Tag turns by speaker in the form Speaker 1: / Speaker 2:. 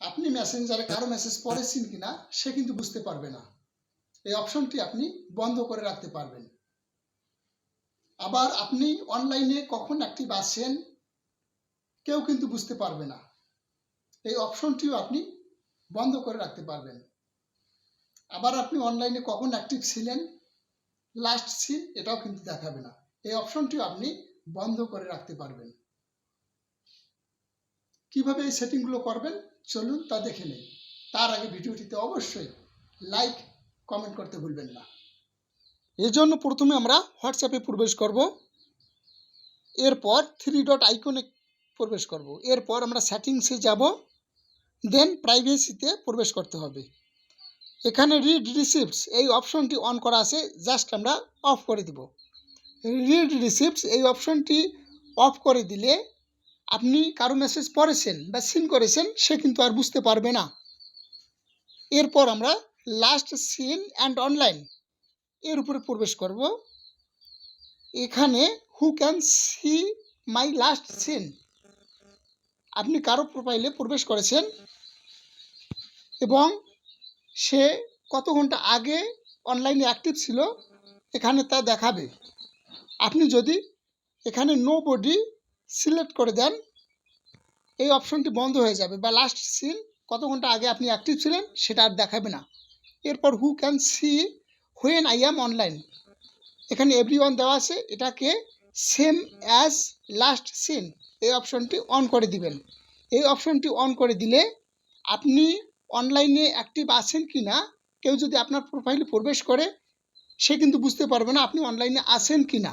Speaker 1: আপনি মেসেঞ্জারে কারও মেসেজ পড়েছেন কিনা, সে কিন্তু বুঝতে পারবে না। এই অপশনটি আপনি বন্ধ করে রাখতে পারবেন। আবার আপনি অনলাইনে কখন অ্যাক্টিভ আছেন, কেউ কিন্তু বুঝতে পারবে না। এই অপশনটিও আপনি বন্ধ করে রাখতে পারবেন। আবার আপনি অনলাইনে কখন অ্যাক্টিভ ছিলেন লাস্ট সিন এটাও কিন্তু দেখাবে না। এই অপশনটিও আপনি বন্ধ করে রাখতে পারবেন। কীভাবে এই সেটিংগুলো করবেন? চলুন তা দেখে নিন তার আগে ভিডিওটিতে অবশ্যই লাইক কমেন্ট করতে ভুলবেন না। এর জন্য প্রথমে আমরা হোয়াটসঅ্যাপে প্রবেশ করব। এরপর থ্রি ডট আইকনে প্রবেশ করব। এরপর আমরা সেটিংসে যাব। দেন প্রাইভেসিতে প্রবেশ করতে হবে। এখানে রিড রিসিপ্টস এই অপশনটি অন করা আছে। জাস্ট আমরা অফ করে দিব। রিড রিসিপ্টস এই অপশনটি অফ করে দিলে আপনি কারও মেসেজ পড়েছেন বা সিন করেছেন, সে কিন্তু আর বুঝতে পারবে না। এরপর আমরা লাস্ট সিন অ্যান্ড অনলাইন এর উপরে প্রবেশ করব। এখানে who can see my last seen আপনি কারও প্রোফাইলে প্রবেশ করেছেন এবং সে কত ঘণ্টা আগে অনলাইনে অ্যাক্টিভ ছিল, এখানে তা দেখাবে। আপনি যদি এখানে নো বডি সিলেক্ট করে দেন, এই অপশনটি বন্ধ হয়ে যাবে বা লাস্ট সিন কত ঘণ্টা আগে আপনি অ্যাক্টিভ ছিলেন সেটা আর দেখাবে না। এরপর who can see when I am online এখানে এভরি ওয়ান দেওয়া আছে, এটাকে সেম অ্যাজ লাস্ট সিন এই অপশনটি অন করে দিবেন। এই অপশনটি অন করে দিলে আপনি অনলাইনে অ্যাক্টিভ আছেন কি না কেউ যদি আপনার প্রোফাইলে প্রবেশ করে, সে কিন্তু বুঝতে পারবে না আপনি অনলাইনে আছেন কি না